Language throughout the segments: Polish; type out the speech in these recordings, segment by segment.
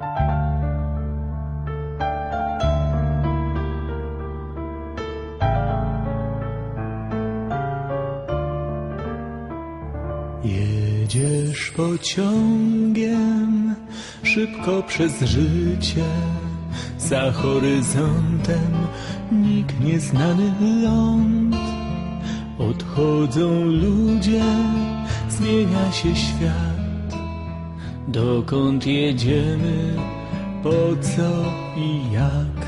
Jedziesz pociągiem szybko przez życie, za horyzontem nikt nieznany ląd. Odchodzą ludzie, zmienia się świat. Dokąd jedziemy, po co i jak?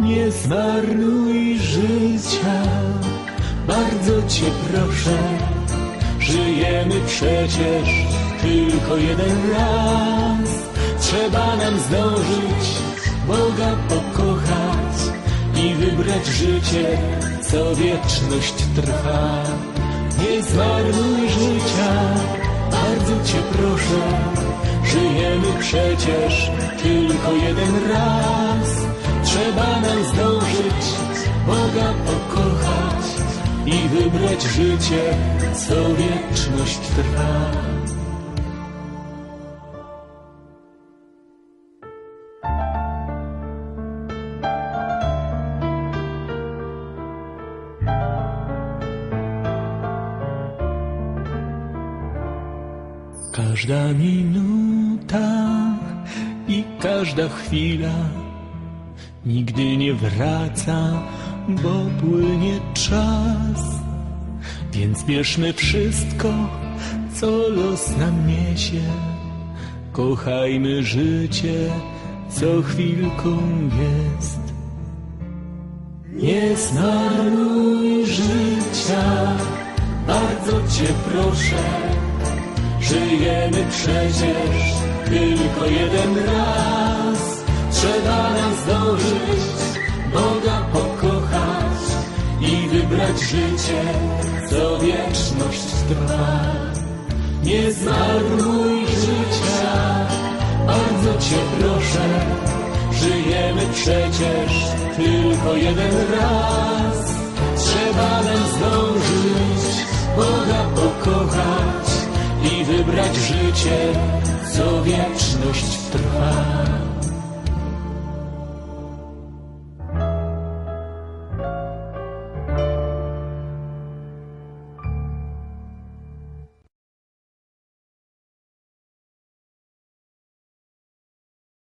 Nie zmarnuj życia, bardzo cię proszę. Żyjemy przecież tylko jeden raz. Trzeba nam zdążyć Boga pokochać i wybrać życie, co wieczność trwa. Nie zmarnuj życia, przecież tylko jeden raz. Trzeba nam zdążyć Boga pokochać i wybrać życie, co wieczność trwa. Każda minuta i każda chwila nigdy nie wraca, bo płynie czas. Więc bierzmy wszystko, co los nam niesie. Kochajmy życie, co chwilką jest. Nie zmarnuj życia, bardzo cię proszę. Żyjemy przecież tylko jeden raz. Trzeba nam zdążyć Boga pokochać i wybrać życie, co wieczność trwa. Nie zmarnuj życia, bardzo cię proszę. Żyjemy przecież tylko jeden raz. Trzeba nam zdążyć Boga pokochać wybrać życie, co wieczność trwa.